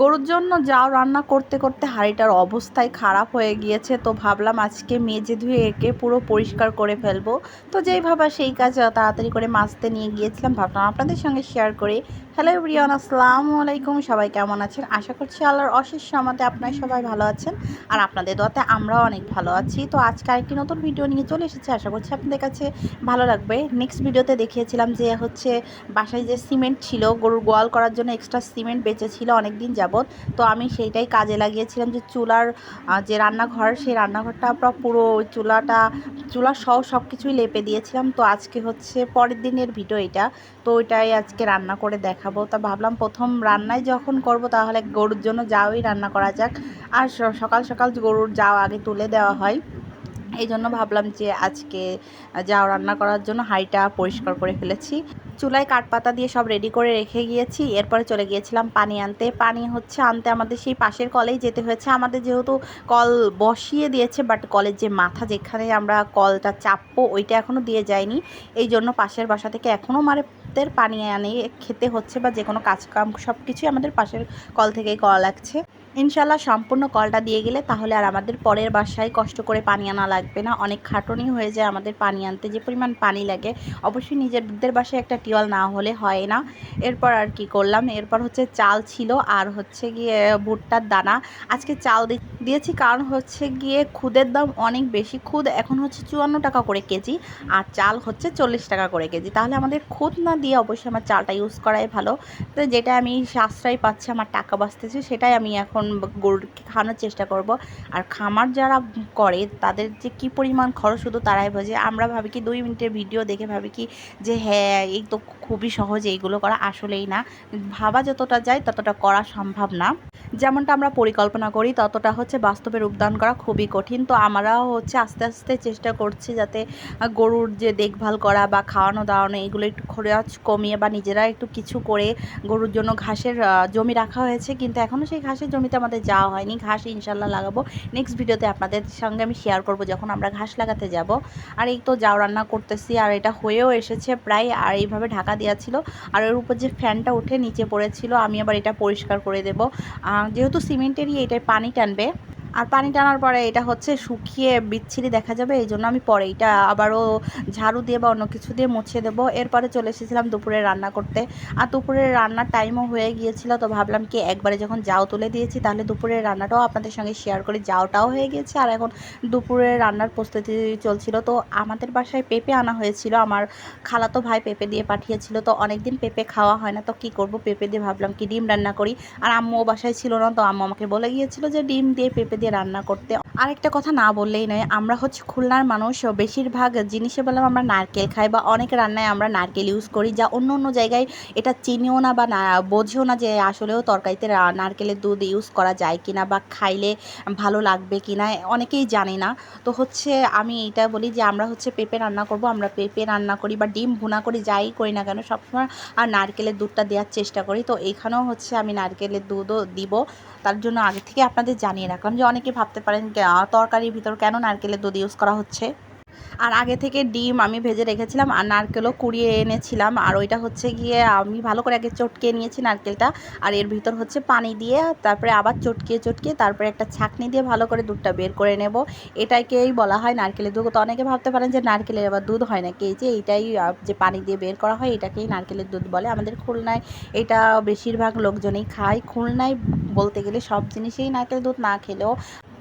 গরুর জন্য যাও রান্না করতে করতে হাঁড়িটার অবস্থাই খারাপ হয়ে গিয়েছে, তো ভাবলাম আজকে মেজে ধুয়ে একে পুরো পরিষ্কার করে ফেলব। তো যেই ভাবা সেই কাজ তাড়াতাড়ি করে মাছতে নিয়ে গিয়েছিলাম, ভাবলাম আপনাদের সঙ্গে শেয়ার করে। হ্যালো রিয়ান আসসালামু আলাইকুম, সবাই কেমন আছেন? আশা করছি আল্লাহর অশেষ সমাতে আপনারা সবাই ভালো আছেন আর আপনাদের দোয়াতে আমরাও অনেক ভালো আছি। তো আজকে আরেকটি নতুন ভিডিও নিয়ে চলে এসেছি, আশা করছি আপনাদের কাছে ভালো লাগবে। নেক্সট ভিডিওতে দেখিয়েছিলাম যে হচ্ছে বাসায় যে সিমেন্ট ছিল, গরুর গোয়াল করার জন্য এক্সট্রা সিমেন্ট বেঁচেছিল অনেক দিন যাবৎ। তো আমি সেইটাই কাজে লাগিয়েছিলাম যে চুলার যে রান্নাঘর, সেই রান্নাঘরটা আমরা পুরো চুলাটা, চুলা সহ সব কিছুই লেপে দিয়েছিলাম। তো আজকে হচ্ছে পরের দিনের ভিডিও এটা। তো ওইটাই আজকে রান্না করে দেখাবো। তা ভাবলাম প্রথম রান্নায় যখন করব তাহলে গরুর জন্য যাওই রান্না করা যাক। আর সকাল সকাল গরুর যাও আগে তুলে দেওয়া হয়। এই জন্য ভাবলাম যে আজকে যাও রান্না করার জন্য হাঁড়িটা পরিষ্কার করে ফেলেছি। চুলায় কাঠপাতা দিয়ে সব রেডি করে রেখে গিয়েছি। এরপরে চলে গিয়েছিলাম পানি আনতে। পানি হচ্ছে আনতে আমাদের সেই পাশের কলেই যেতে হয়েছে। আমাদের যেহেতু কল বসিয়ে দিয়েছে বাট কলের যে মাথা যেখানে আমরা কলটা চাপবো, ওইটা এখনও দিয়ে যায়নি। এই জন্য পাশের বাসা থেকে এখনও মারে পানি আনে, খেতে হচ্ছে বা যে কোনো কাজকাম সব কিছুই আমাদের পাশের কল থেকেই করা লাগছে। ইনশাল্লাহ সম্পূর্ণ কলটা দিয়ে গেলে তাহলে আর আমাদের পরের বাসায় কষ্ট করে পানি আনা লাগবে না। অনেক খাটনি হয়ে যায় আমাদের পানি আনতে, যে পরিমাণ পানি লাগে। অবশ্যই নিজেদের বাসায় একটা টিওয়াল না হলে হয় না। এরপর আর কি করলাম, এরপর হচ্ছে চাল ছিল আর হচ্ছে গিয়ে ভুট্টার দানা। আজকে চাল দিয়েছি কারণ হচ্ছে গিয়ে খুদের দাম অনেক বেশি। খুদ এখন হচ্ছে চুয়ান্ন টাকা করে কেজি আর চাল হচ্ছে চল্লিশ টাকা করে কেজি। তাহলে আমাদের খুদ না দিয়ে অবশ্যই আমার চালটা ইউজ করাই ভালো। তো যেটা আমি সাশ্রয় পাচ্ছি, আমার টাকা বাঁচতেছে, সেটাই আমি এখন গরুকে খাওয়ানোর চেষ্টা করব। আর খামার যারা করে, তাদের যে কি পরিমাণ খরচ শুধু তারাই বোঝে। আমরা ভাবি কি, দুই মিনিটের ভিডিও দেখে ভাবি কি, যে হ্যাঁ এই তো খুবই সহজ এইগুলো করা আসলেই না। ভাবা যতটা যায় ততটা করা সম্ভব না। যেমনটা আমরা পরিকল্পনা করি, ততটা হচ্ছে বাস্তবে রূপদান করা খুবই কঠিন। তো আমরাও হচ্ছে আস্তে আস্তে চেষ্টা করছি যাতে গরুর যে দেখভাল করা বা খাওয়ানো দাওয়ানো এগুলো একটু খরচ কমিয়ে বা নিজেরা একটু কিছু করে গরুর জন্য ঘাসের জমি রাখা হয়েছে। কিন্তু এখনও সেই ঘাসের জমিতে আমাদের যাওয়া হয়নি। ঘাস ইনশাল্লাহ লাগাবো। নেক্সট ভিডিওতে আপনাদের সঙ্গে আমি শেয়ার করব যখন আমরা ঘাস লাগাতে যাব। আর এই তো যাও রান্না করতেছি। আর এটা হয়েও এসেছে প্রায়, আর এইভাবে ঢাকা দেওয়া ছিল। আর এর উপর যে ফ্যানটা উঠে নিচে পড়েছিল, আমি আবার এটা পরিষ্কার করে দেব। যেহেতু সিমেন্টেরই এটাই পানি টানবে আর পানি টানার পরে এটা হচ্ছে শুকিয়ে বিচ্ছিরি দেখা যাবে, এই জন্য আমি পরে এটা আবারও ঝাড়ু দিয়ে বা অন্য কিছু দিয়ে মুছে দেবো। এরপরে চলে এসেছিলাম দুপুরে রান্না করতে। আর দুপুরের রান্নার টাইমও হয়ে গিয়েছিল, তো ভাবলাম কি একবারে যখন যাও তুলে দিয়েছি, তাহলে দুপুরের রান্নাটাও আপনাদের সঙ্গে শেয়ার করি। যাওটাও হয়ে গিয়েছে, আর এখন দুপুরের রান্নার প্রস্তুতি চলছিল। তো আমাদের বাসায় পেঁপে আনা হয়েছিল, আমার খালাতো ভাই পেঁপে দিয়ে পাঠিয়েছিল, তো অনেক দিন পেঁপে খাওয়া হয় না, তো কি করব? পেঁপে দিয়ে ভাবলাম কি ডিম রান্না করি। আর আম্মু বাসায় ছিল না, তো আম্মু আমাকে বলে গিয়েছিল যে ডিম দিয়ে পেঁপে দিয়ে রান্না করতে আরেকটা কথা না বললেই নয়, আমরা হচ্ছে খুলনার মানুষ বেশিরভাগ জিনিসে বললাম আমরা নারকেল খাই বা অনেক রান্নায় আমরা নারকেল ইউজ করি যা অন্য অন্য জায়গায় এটা চিনিও না বা না, বোঝেও না যে আসলেও তরকারিতে নারকেলের দুধ ইউজ করা যায় কিনা বা খাইলে ভালো লাগবে কিনা, অনেকেই জানে না। তো হচ্ছে আমি এটা বলি যে আমরা হচ্ছে পেঁপে রান্না করব, আমরা পেঁপে রান্না করি বা ডিম ভুনা করি, যাই করি না কেন, সবসময় আর নারকেলের দুধটা দেওয়ার চেষ্টা করি। তো এখানেও হচ্ছে আমি নারকেলের দুধও দিব, তার জন্য আগে থেকে আপনাদের জানিয়ে রাখলাম যে অনেকে ভাবতে পারেন তরকারির ভিতর কেন নারকেলের দুধ ইউজ করা হচ্ছে? আর আগে থেকে ডিম আমি ভেজে রেখেছিলাম আর নারকেলও কুড়িয়ে এনেছিলাম। আর ওইটা হচ্ছে গিয়ে আমি ভালো করে আগে চটকে নিয়েছি নারকেলটা। আর এর ভিতর হচ্ছে পানি দিয়ে তারপরে আবার চটকিয়ে চটকিয়ে তারপরে একটা ছাকনি দিয়ে ভালো করে দুধটা বের করে নেব। এটাকেই বলা হয় নারকেলের দুধ। তো অনেকে ভাবতে পারেন যে নারকেলের আবার দুধ হয় নাকি এই যে এইটাই যে পানি দিয়ে বের করা হয় এটাকেই নারকেলের দুধ বলে। আমাদের খুলনায় এটা বেশিরভাগ লোকজনেই খায়। খুলনায় বলতে গেলে সব জিনিসেই নারকেল দুধ না খেলেও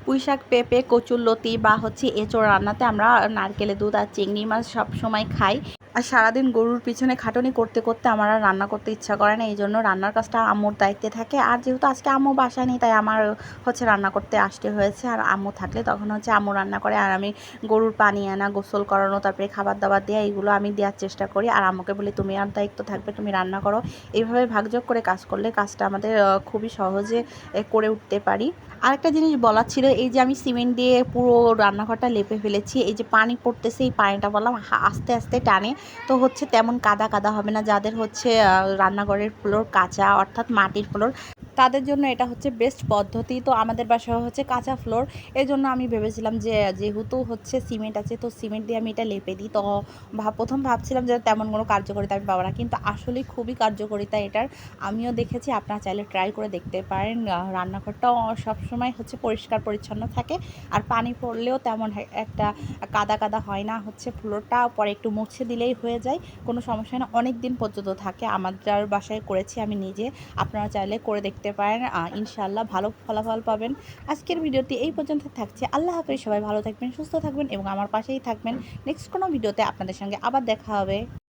পুঁই শাক পেঁপে কচুরলতি বা হচ্ছে এঁচোড় রান্নাতে আমরা নারকেলের দুধ আর চিংড়ি মাছ সব সময় খাই। আর সারাদিন গরুর পিছনে খাটনি করতে করতে আমার আর রান্না করতে ইচ্ছা করে না এই জন্য রান্নার কাজটা আম্মুর দায়িত্বে থাকে। আর যেহেতু আজকে আম্মু বাসায় নেই, তাই আমার হচ্ছে রান্না করতে আসতে হয়েছে। আর আম্মু থাকলে তখন হচ্ছে আম্মু রান্না করে, আর আমি গরুর পানি আনা, গোসল করানো, তারপরে খাবার দাবার দেওয়া এইগুলো আমি দেওয়ার চেষ্টা করি। আর আম্মুকে বলি, তুমি আর দায়িত্ব থাকবে, তুমি রান্না করো। এইভাবে ভাগযোগ করে কাজ করলে কাজটা আমাদের খুবই সহজে করে উঠতে পারি। আরেকটা জিনিস বলার ছিল, এই যে আমি সিমেন্ট দিয়ে পুরো রান্নাঘরটা লেপে ফেলেছি, এই যে পানি পড়তেছে, এই পানিটা বললাম আস্তে আস্তে টানে। তো হচ্ছে তেমন কাদা কাদা হবে না, যাদের হচ্ছে রান্নাঘরের ফ্লোর কাঁচা, অর্থাৎ মাটির ফ্লোর তাদের জন্য এটা হচ্ছে বেস্ট পদ্ধতি। তো আমাদের বাসায় হচ্ছে কাঁচা ফ্লোর এই জন্য আমি ভেবেছিলাম যে, যেহেতু হচ্ছে সিমেন্ট আছে, তো সিমেন্ট দিয়ে আমি এটা লেপে দিই। তো ভাব প্রথম ভাবছিলাম যে, তেমন কোনো কার্যকারিতা আমি পাবো না। কিন্তু আসলেই খুবই কার্যকারিতা এটার। আমিও দেখেছি, আপনারা চাইলে ট্রাই করে দেখতে পারেন। রান্নাঘরটাও সবসময় হচ্ছে পরিষ্কার পরিচ্ছন্ন থাকে। আর পানি পড়লেও তেমন একটা কাদা কাদা হয় না হচ্ছে ফ্লোরটা পরে একটু মুছে দিলেই হয়ে যায়। কোনো সমস্যা না। অনেক দিন পর্যন্ত থাকে। আমাদের বাসায় করেছি আমি নিজে। আপনারা চাইলে করে দেখতে পারেন। আহ, ইনশাআল্লাহ ভালো ফলাফল পাবেন। আজকের ভিডিওটি এই পর্যন্ত থাকছে। আল্লাহ হাফিজ। সবাই ভালো থাকবেন সুস্থ থাকবেন এবং আমার পাশেই থাকবেন। নেক্সট কোনো ভিডিওতে আপনাদের সঙ্গে আবার দেখা হবে।